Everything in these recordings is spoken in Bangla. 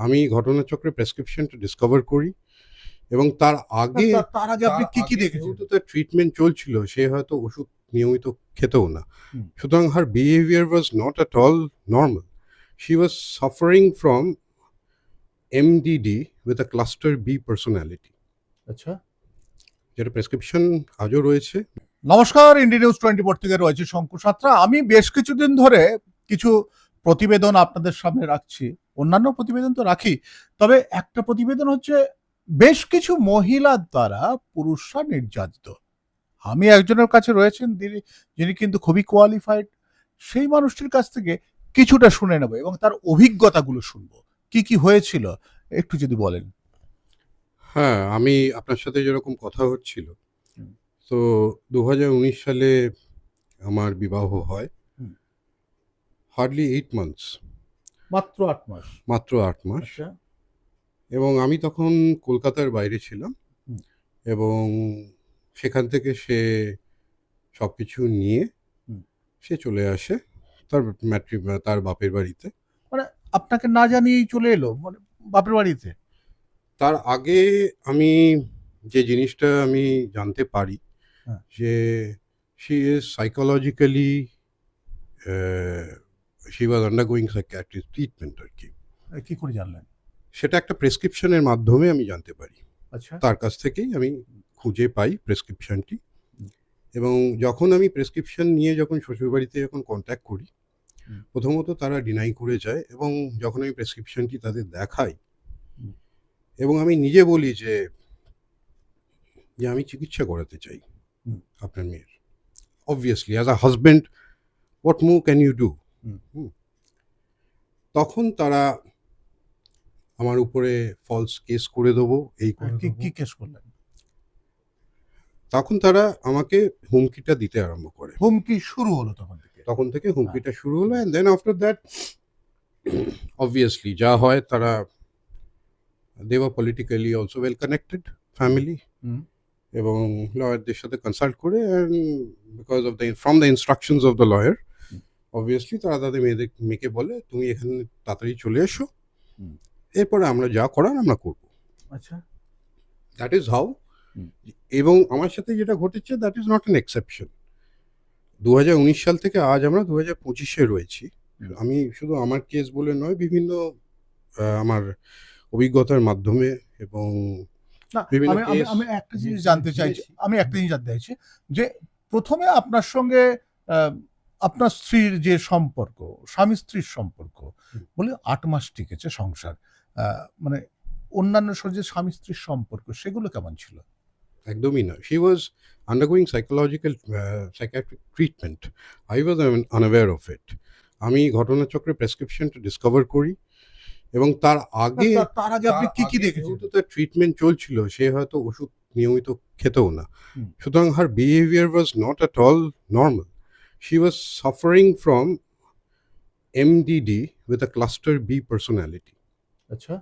আমি ঘটনাচক্রে প্রেসক্রিপশনটা ডিসকভার করি এবং তার আগে তার- আগে আপনি কি কি দেখেছেন? যেহেতু তার ট্রিটমেন্ট চলছিল সে হয়তো ওষুধ নিয়মিত খেতেও না। সুতরাং her behaviour was not at all normal she was suffering from MDD with a cluster B personality আচ্ছা। যেটা প্রেসক্রিপশন আজও রয়েছে। নমস্কার ইন্ডিয়া নিউজ টোয়েন্টি ফোর থেকে রয়েছে শঙ্কু সাত্রা। আমি বেশ কিছুদিন ধরে কিছু প্রতিবেদন আপনাদের সামনে রাখছি। অন্যান্য প্রতিবেদন তো রাখি। তবে একটা প্রতিবেদন হচ্ছে বেশ কিছু মহিলার দ্বারা পুরুষরা নির্যাতিত। আমি একজনের কাছে রয়েছেন যিনি কিন্তু খুবই কোয়ালিফাইড সেই মানুষটির কাছ থেকে কিছুটা শুনে নেব এবং তার অভিজ্ঞতাগুলো শুনব। কি কি হয়েছিল একটু যদি বলেন। হ্যাঁ আমি আপনার সাথে যেরকম কথা হচ্ছিল তো দু হাজার উনিশ সালে আমার বিবাহ হয়। হার্ডলি এইট মান্থস মাত্র আট মাস। মাত্র আট মাস। আচ্ছা। এবং আমি তখন কলকাতার বাইরে ছিলাম। এবং সেখান থেকে সে সব কিছু নিয়ে সে চলে আসে তার ম্যাট্রি তার বাপের বাড়িতে। মানে আপনাকে না জানিয়েই চলে এলো? মানে বাপের বাড়িতে? তার আগে আমি যে জিনিসটা আমি জানতে পারি হ্যাঁ। যে she is psychologically she was undergoing psychiatric treatment আর কি। কি করে জানলেন? সেটা একটা প্রেসক্রিপশনের মাধ্যমে আমি জানতে পারি। আচ্ছা। তার কাছ থেকেই আমি খুঁজে পাই প্রেসক্রিপশনটি এবং যখন আমি প্রেসক্রিপশন নিয়ে যখন শ্বশুরবাড়িতে যখন কন্ট্যাক্ট করি প্রথমত তারা ডিনাই করে যায় এবং যখন আমি প্রেসক্রিপশনটি তাদের দেখাই এবং আমি নিজে বলি যে যে আমি চিকিৎসা করাতে চাই আপনার মেয়ের। Obviously as a husband what more can you do. তখন তারা আমার উপরে ফলস কেস করে দেবো এই কি কেস করলেন? তখন তারা আমাকে হুমকিটা দিতে আরম্ভ করে। হুমকি শুরু হলো তখন থেকে? তখন থেকে হুমকিটা শুরু হলো and then after that obviously যা হয় তারা দেওয়া politically also well connected family. এবং লয়ারদের সাথে কনসাল্ট করে and because of the from the instructions of the lawyer. Obviously তারা তাদের মেয়েদের মেয়েকে বলে তুমি এখানে তাড়াতাড়ি চলে এসো। এরপরে আমরা যা করার আমরা করব। আচ্ছা। দ্যাট ইজ হাউ এবং আমার সাথে যেটা ঘটেছে that is not an exception দু সাল থেকে আজ আমরা দু হাজার পঁচিশে রয়েছি। আমি শুধু আমার কেস বলে নয় বিভিন্ন আমার অভিজ্ঞতার মাধ্যমে এবং বিভিন্ন আমি একটা জিনিস জানতে চাইছি আমি একটা জিনিস জানতে চাইছি যে প্রথমে আপনার সঙ্গে আপনার স্ত্রীর যে সম্পর্ক স্বামী স্ত্রীর সম্পর্ক বলে আট মাস টিকেছে সংসার। মানে অন্যান্য যে স্বামী স্ত্রীর সম্পর্ক সেগুলো কেমন ছিল? একদমই নয়। She was undergoing psychological psychiatric treatment I was unaware of it আমি ঘটনাচক্রে প্রেসক্রিপশনটা ডিসকভার করি এবং তার আগে তার- আগে আপনি কি কি দেখেছেন যেহেতু তার ট্রিটমেন্ট চলছিল সে হয়তো ওষুধ নিয়মিত খেতেও না। সুতরাং her behaviour was not at all normal she was suffering from MDD with a cluster B personality আচ্ছা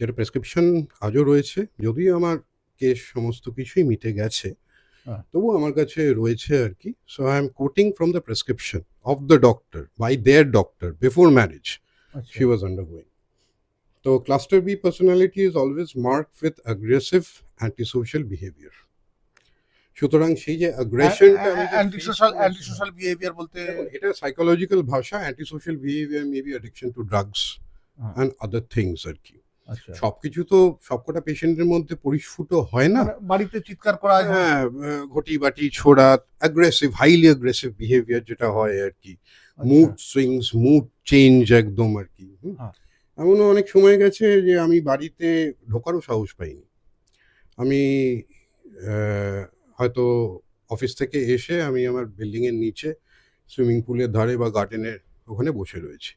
যেটা প্রেসক্রিপশন আজও রয়েছে যদিও আমার কেস সমস্ত কিছুই মিটে গেছে হ্যাঁ। তবু আমার কাছে রয়েছে আর কি so I am quoting from the prescription of the doctor by their doctor before marriage আচ্ছা she was undergoing. So, cluster B personality is always marked with aggressive antisocial behavior. সুতরাং সেই যে আগ্রেশনটা anti social anti social behaviour বলতে এটা সাইকোলজিক্যাল ভাষা anti social behaviour maybe addiction to drugs. And other things আর কি আচ্ছা সবকিছু তো সবকটা পেশেন্টের মধ্যে পরিস্ফুট হয় না মানে বাড়িতে চিৎকার করা হ্যাঁ ঘটি বাটি ছোড়া অ্যাগ্রেসিভ হাইলি অ্যাগ্রেসিভ বিহেভিয়ার যেটা হয় আর কি। মুড সুইংস মুড চেঞ্জ একদম আর কি। হ্যাঁ। এমনও অনেক সময় গেছে যে আমি বাড়িতে ঢোকারও সাহস পাইনি আমি হয়তো অফিস থেকে এসে আমি আমার বিল্ডিংয়ের নিচে সুইমিং পুলের ধারে বা গার্ডেনের ওখানে বসে রয়েছি।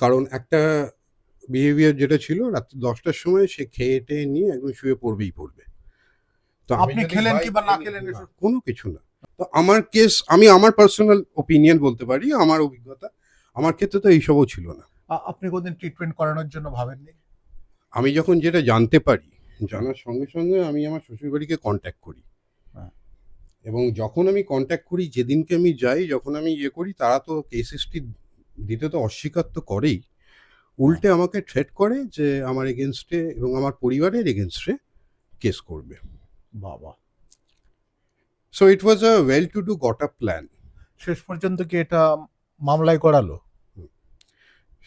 কারণ একটা বিহেভিয়ার যেটা ছিল রাত্রি দশটার সময় সে খেয়ে টেয়ে নিয়ে একদম শুয়ে পড়বেই পড়বে। তো আপনি খেলেন কি বা না খেলেন কোনো কিছু না। তো আমার কেস আমি আমার পার্সোনাল ওপিনিয়ন বলতে পারি আমার অভিজ্ঞতা আমার ক্ষেত্রে তো এইসবও ছিল না। আপনি কোনদিন ট্রিটমেন্ট করানোর জন্য ভাবেননি? আমি যখন যেটা জানতে পারি জানার সঙ্গে সঙ্গে আমি আমার শ্বশুরবাড়িকে কন্ট্যাক্ট করি। এবং যখন আমি কন্ট্যাক্ট করি যেদিনকে আমি যাই যখন আমি ইয়ে করি তারা তো কেস হিস্ট্রি দিতে তো অস্বীকার তো করেই। উল্টে আমাকে থ্রেট করে যে আমার এগেনস্টে এবং আমার পরিবারের এগেনস্টে কেস করবে। বাবা। So it was a well to do got a plan শেষ পর্যন্ত কি এটা মামলায় করালো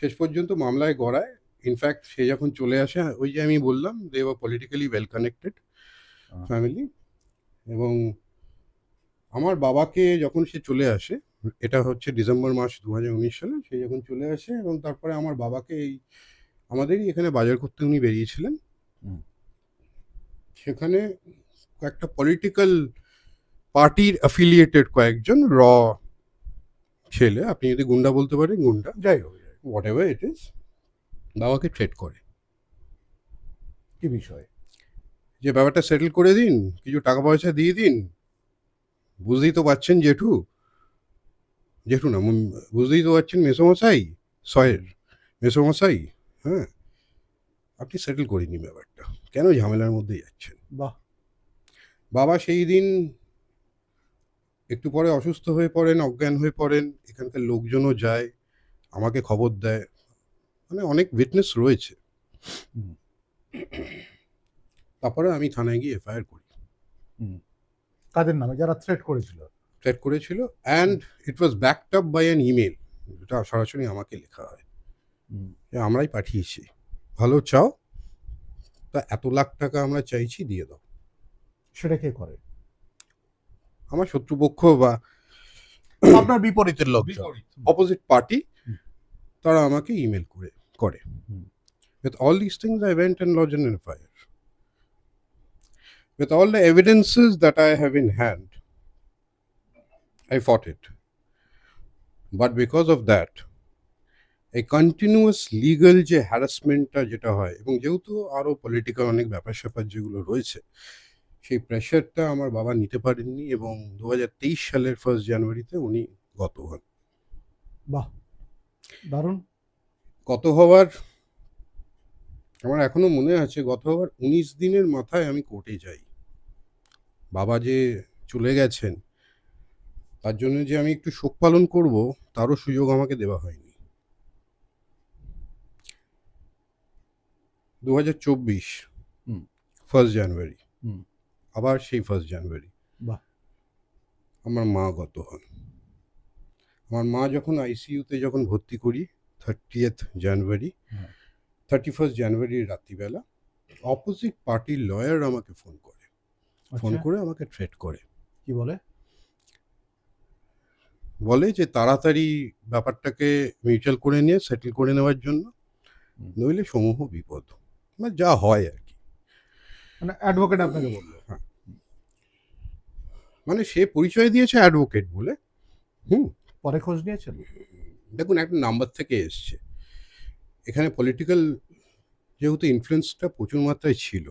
শেষ পর্যন্ত মামলায় গড়ায়। ইনফ্যাক্ট সে যখন চলে আসে ওই যে আমি বললাম they were politically well connected family এবং আমার বাবাকে যখন সে চলে আসে এটা হচ্ছে ডিসেম্বর মাস দু হাজার উনিশ সালে সে যখন চলে আসে এবং তারপরে আমার বাবাকে এই আমাদেরই এখানে বাজার করতে উনি বেরিয়েছিলেন। সেখানে একটা পলিটিক্যাল পার্টির অ্যাফিলিয়েটেড কয়েকজন র ছেলে আপনি যদি গুন্ডা বলতে পারেন গুন্ডা যাই হোক যাই হোক। হোয়াট এভার ইট ইজ বাবাকে ট্রেড করে। কি বিষয়? যে ব্যাপারটা সেটেল করে দিন কিছু টাকা পয়সা দিয়ে দিন বুঝতেই তো পারছেন জেঠু? জেঠু না বুঝতেই তো পারছেন মেসোমশাই? সয়ের মেসোমশাই? হ্যাঁ? আপনি সেটেল করে নিন ব্যাপারটা। কেন ঝামেলার মধ্যে যাচ্ছেন? বাহ। বাবা সেই দিন একটু পরে অসুস্থ হয়ে পড়েন অজ্ঞান হয়ে পড়েন এখানকার লোকজনও যায় আমাকে খবর দেয়। মানে অনেক উইটনেস রয়েছে। তারপরে আমি থানায় গিয়ে এফআইআর করি। কাদের নামে যারা থ্রেট করেছিল। থ্রেট করেছিল and it was backed up by an email যেটা সরাসরি আমাকে লেখা হয়। যে আমরাই পাঠিয়েছি। ভালো চাও তা এত লাখ টাকা আমরা চাইছি দিয়ে দাও। সেটা কে করে? আমার শত্রুপক্ষ বা আপনার বিপরীতের লোক অপোজিট পার্টি তারা আমাকে ইমেল করে করে। with all these things i went and lodged an fire with all the evidences that i have in hand i fought it. But because of that এই কন্টিনিউয়াস লিগাল যে হ্যারাসমেন্টটা যেটা হয় এবং যেহেতু আরও পলিটিক্যাল অনেক ব্যাপার স্যাপার যেগুলো রয়েছে সেই প্রেশারটা আমার বাবা নিতে পারেননি এবং দু হাজার তেইশ সালের ফার্স্ট জানুয়ারিতে উনি গত হন। বাহ দারুণ। গত হওয়ার আমার এখনও মনে আছে গত হওয়ার উনিশ দিনের মাথায় আমি কোর্টে যাই বাবা যে চলে গেছেন তার জন্য যে আমি একটু শোক পালন করব তারও সুযোগ আমাকে দেওয়া হয়নি দু হাজার চব্বিশ হুম। ফার্স্ট জানুয়ারি হুম। আবার সেই ফার্স্ট জানুয়ারি। আমার মা গত হন আমার মা যখন আইসিইউতে যখন ভর্তি করি থার্টিয়েথ জানুয়ারি হ্যাঁ। থার্টি ফার্স্ট জানুয়ারির রাত্রিবেলা অপোজিট পার্টির লয়ার আমাকে ফোন করে। ফোন আচ্ছা, করে আমাকে ট্রেড করে। কি বলে? বলে যে তাড়াতাড়ি ব্যাপারটাকে মিউচুয়াল করে নিয়ে সেটেল করে নেওয়ার জন্য। নইলে সমূহ বিপদ। মানে যা হয় আর কি। মানে অ্যাডভোকেট আপনাকে বলল। মানে সে পরিচয় দিয়েছে অ্যাডভোকেট বলে। হুম। পরে খোঁজ নিয়েছেন? দেখুন একটা নাম্বার থেকে এসছে। এখানে পলিটিক্যাল যেহেতু ইনফ্লুয়েন্সটা প্রচুর মাত্রায় ছিল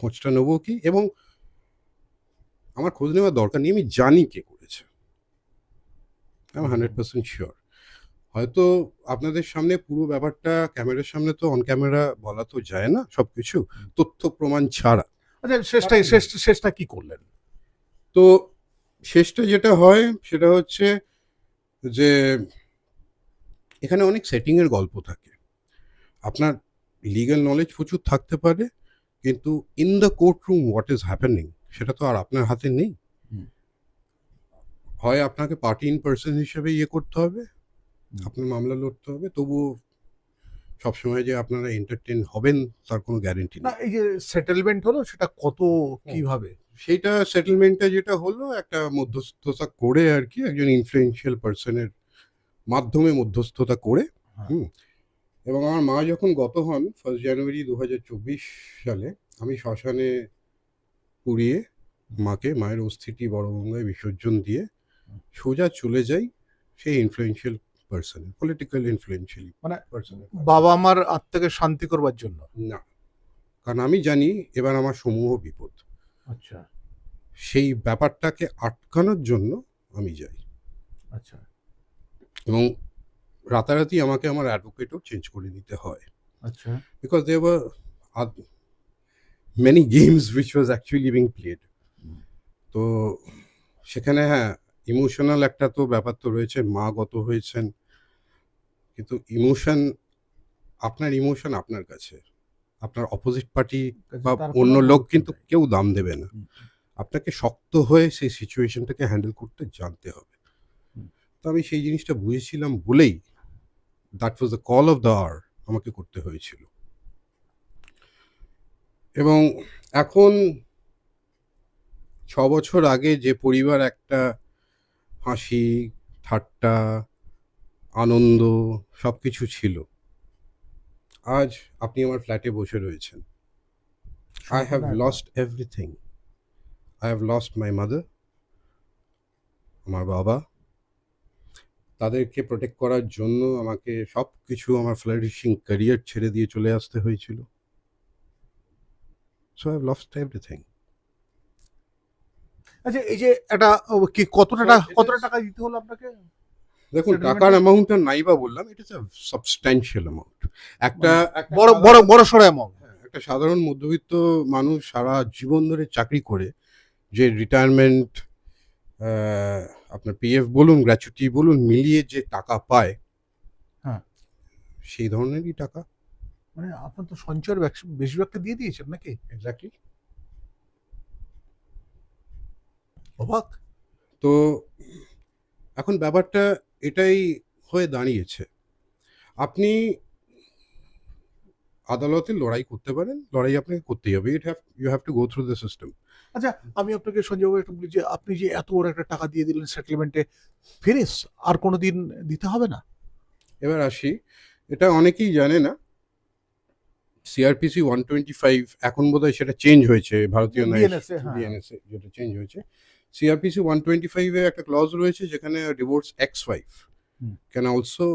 খোঁজটা নেব কি? এবং আমার খোঁজ নেওয়ার দরকার নেই আমি জানি কে করেছে। আমি হান্ড্রেড পার্সেন্ট শিওর হয়তো আপনাদের সামনে পুরো ব্যাপারটা ক্যামেরার সামনে তো অন ক্যামেরা বলা তো যায় না সব কিছু তথ্য প্রমাণ ছাড়া। আচ্ছা শেষটাই শেষ শেষটা কি করলেন? তো শেষটা যেটা হয় সেটা হচ্ছে যে এখানে অনেক সেটিংয়ের গল্প থাকে। আপনার লিগ্যাল নলেজ প্রচুর থাকতে পারে কিন্তু in the courtroom what is happening সেটা তো আর আপনার হাতে নেই। হয় আপনাকে পার্টি ইন পার্সন হিসেবে ইয়ে করতে হবে আপনার মামলা লড়তে হবে তবুও সবসময় যে আপনারা এন্টারটেন হবেন তার কোনো গ্যারেন্টি না এই যে সেটেলমেন্ট হলো সেটা কত কীভাবে? সেইটা সেটেলমেন্টটা যেটা হলো একটা মধ্যস্থতা করে আর কি একজন ইনফ্লুয়েন্সিয়াল পার্সনের মাধ্যমে মধ্যস্থতা করে হ্যাঁ। হুম এবং আমার মা যখন গত হন ফার্স্ট জানুয়ারি দু হাজার চব্বিশ সালে আমি শ্মশানে পুড়িয়ে মাকে মায়ের অস্থিটি বড় গঙ্গায় বিসর্জন দিয়ে সোজা চলে যাই সেই ইনফ্লুয়েন্সিয়াল পার্সন পলিটিক্যাল ইনফ্লুয়েন্সিয়াল মানে বাবা আমার আত্মাকে শান্তি করবার জন্য? না কারণ আমি জানি এবার আমার সমূহ বিপদ। আচ্ছা। সেই ব্যাপারটাকে আটকানোর জন্য আমি যাই। আচ্ছা। এবং রাতারাতি আমাকে আমার অ্যাডভোকেটও চেঞ্জ করে নিতে হয়। আচ্ছা। Because were oth- many games which was actually being played তো সেখানে হ্যাঁ ইমোশনাল একটা তো ব্যাপার তো রয়েছে মা গত হয়েছেন। কিন্তু ইমোশন আপনার ইমোশন আপনার কাছে। আপনার অপোজিট পার্টি বা অন্য লোক কিন্তু কেউ দাম দেবে না। আপনাকে শক্ত হয়ে সেই সিচুয়েশনটাকে হ্যান্ডেল করতে জানতে হবে। তো আমি সেই জিনিসটা বুঝেছিলাম বলেই that was the call of the আর আমাকে করতে হয়েছিল। এবং এখন ছ বছর আগে যে পরিবার একটা হাসি ঠাট্টা আনন্দ সব কিছু ছিল আজ আপনি আমার ফ্ল্যাটে বসে রয়েছেন। I have lost everything I I lost my mother আমার বাবা তাদেরকে প্রোটেক্ট করার জন্য আমাকে সব কিছু আমার ফ্লারিশিং ক্যারিয়ার ছেড়ে দিয়ে চলে আসতে হয়েছিল। সো আই লস্ট এভরিথিং আচ্ছা এই যে একটা কি কতটা টা- Sir, কতটা টাকা দিতে হলো আপনাকে? দেখুন টাকার অ্যামাউন্টটা নাই বা বললাম ইট আ সাবস্ট্যান্সিয়াল অ্যামাউন্ট একটা বড় বড় বড় সড়ো অ্যামাউন্ট হ্যাঁ, একটা সাধারণ মধ্যবিত্ত মানুষ সারা জীবন ধরে চাকরি করে যে রিটায়ারমেন্ট আপনার পিএফ বলুন গ্র্যাচুইটি বলুন মিলিয়ে যে টাকা পায় হ্যাঁ। সেই ধরনেরই টাকা। মানে আপনার তো সঞ্চয়ের বেশ- বেশিরভাগটা দিয়ে দিয়েছেন নাকি? এক্স্যাক্টলি অবাক। তো এখন ব্যাপারটা এটাই হয়ে দাঁড়িয়েছে। আপনি আদালতে লড়াই করতে পারেন লড়াই আপনাকে করতেই হবে। It have you have to go through the system আচ্ছা আমি আপনাকে সঞ্জয় বাবু একটু বলি যে আপনি যে এত বড় একটা টাকা দিয়ে দিলেন সেটেলমেন্টে ফিনিস আর কোনোদিন দিতে হবে না? এবার আসি। এটা অনেকেই জানে না। সিআরপিসি ওয়ান টোয়েন্টি ফাইভ এখন বোধহয় সেটা চেঞ্জ হয়েছে ভারতীয় BNSA, হ্যাঁ। যেটা চেঞ্জ হয়েছে। সিআরপিসি ওয়ান টোয়েন্টি ফাইভে একটা ক্লজ রয়েছে যেখানে divorce ex wife can also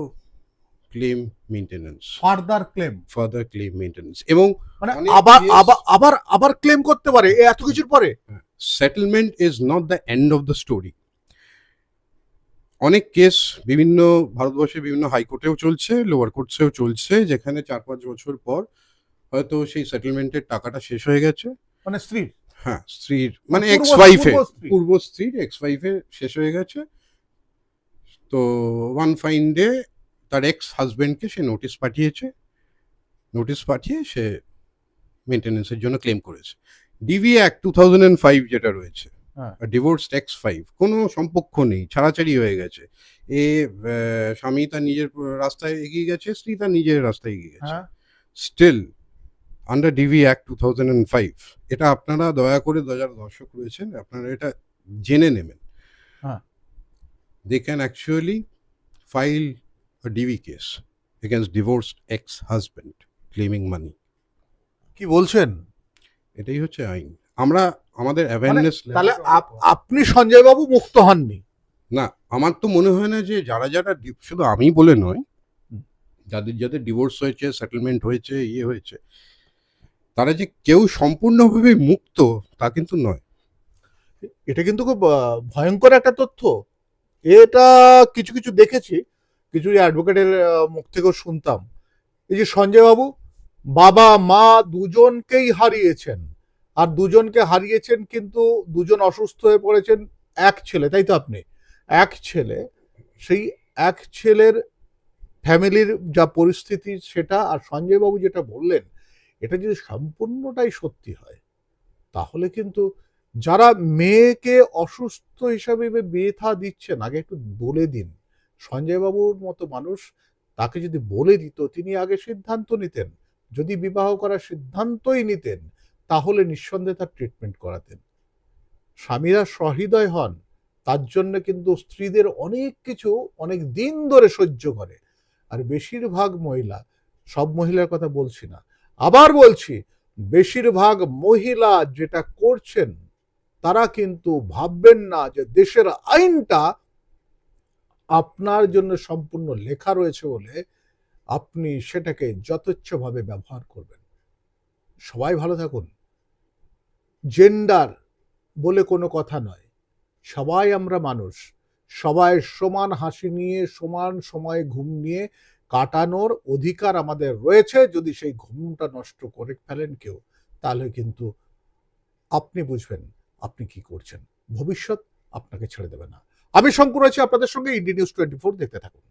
claim maintenance further claim further claim maintenance এবং মানে আবার আবার আবার আবার ক্লেম করতে পারে এত কিছুর পরে। Settlement is not the end of the story অনেক কেস বিভিন্ন ভারতবর্ষের বিভিন্ন হাইকোর্টেও চলছে লোয়ার কোর্টসেও চলছে যেখানে চার পাঁচ বছর পর হয়তো সেই সেটেলমেন্টের টাকাটা শেষ হয়ে গেছে। মানে স্ত্রী হ্যাঁ স্ত্রীর। মানে এক্স ওয়াইফে পূর্ব স্ত্রীর। এক্স ওয়াইফে শেষ হয়ে গেছে। তো ওয়ান ফাইন ডে তার এক্স হাজবেন্ডকে সে নোটিশ পাঠিয়েছে। নোটিশ পাঠিয়ে সে মেনটেন্যান্সের জন্য ক্লেম করেছে। DV act two thousand and five যেটা রয়েছে। ডিভোর্স এক্স ফাইভ কোনো সম্পর্ক নেই ছাড়াছাড়ি হয়ে গেছে। এ স্বামী তার নিজের রাস্তায় এগিয়ে গেছে স্ত্রী তার নিজের রাস্তায় এগিয়ে গেছে। হ্যাঁ। Still under DV act two thousand and five এটা আপনারা দয়া করে যারা দর্শক রয়েছেন আপনারা এটা জেনে নেবেন। হ্যাঁ। They can actually file a case against divorced ex husband claiming money কি বলছেন? এটাই হচ্ছে আইন। আমরা আমাদের অ্যাওয়ারনেস তাহলে আপ- আপনি সঞ্জয় বাবু মুক্ত হননি? না আমার তো মনে হয় না যে যারা যারা di- শুধু আমি বলে নয় যাদের যাদের ডিভোর্স হয়েছে সেটেলমেন্ট হয়েছে ইয়ে হয়েছে তারা যে কেউ সম্পূর্ণভাবে মুক্ত তা কিন্তু নয়। এটা কিন্তু খুব আহ, ভয়ঙ্কর একটা তথ্য। এটা কিছু কিছু দেখেছি কিছু অ্যাডভোকেটের মুখ থেকেও শুনতাম। এই যে সঞ্জয় বাবু, মা দুজনকেই হারিয়েছেন। আর দুজনকে হারিয়েছেন কিন্তু দুজন অসুস্থ হয়ে পড়েছেন এক ছেলে, তাই তো আপনি? এক ছেলে, সেই এক ছেলের ফ্যামিলির যা পরিস্থিতি সেটা আর সঞ্জয় বাবু যেটা বললেন, এটা যদি সম্পূর্ণটাই সত্যি হয়, তাহলে কিন্তু যারা মেয়েকে অসুস্থ হিসাবে ব্যথা দিচ্ছেন, আগে একটু বলে দিন। সঞ্জয়বাবুর মতো মানুষ তাকে যদি বলে দিত, তিনি আগে সিদ্ধান্ত নিতেন। যদি বিবাহ করার সিদ্ধান্তই নিতেন, তাহলে নিঃসন্দেহে তার ট্রিটমেন্ট করাতেন। স্বামীরা সহৃদয় হন, তার জন্য কিন্তু স্ত্রীদের অনেক কিছু অনেক দিন ধরে সহ্য করে। আর বেশিরভাগ মহিলা, সব মহিলার কথা বলছি না, আবার বলছি, বেশিরভাগ মহিলা যেটা করছেন, তারা কিন্তু ভাববেন না যে দেশের আইনটা আপনার জন্য সম্পূর্ণ লেখা রয়েছে বলে আপনি সেটাকে যথেচ্ছভাবে ব্যবহার করবেন। সবাই ভালো থাকুন। জেন্ডার বলে কোনো কথা নয়। সবাই আমরা মানুষ। সবাই সমান হাসি নিয়ে, সমান সময়ে ঘুম নিয়ে কাটানোর অধিকার আমাদের রয়েছে। যদি সেই ঘুমটা নষ্ট করে ফেলেন কেউ, তাহলে কিন্তু আপনি বুঝবেন আপনি কি করছেন। ভবিষ্যৎ আপনাকে ছেড়ে দেবে না। আমি শঙ্কর আছি আপনাদের সঙ্গে ইন্ডি নিউজ টোয়েন্টি ফোর দেখতে থাকুন।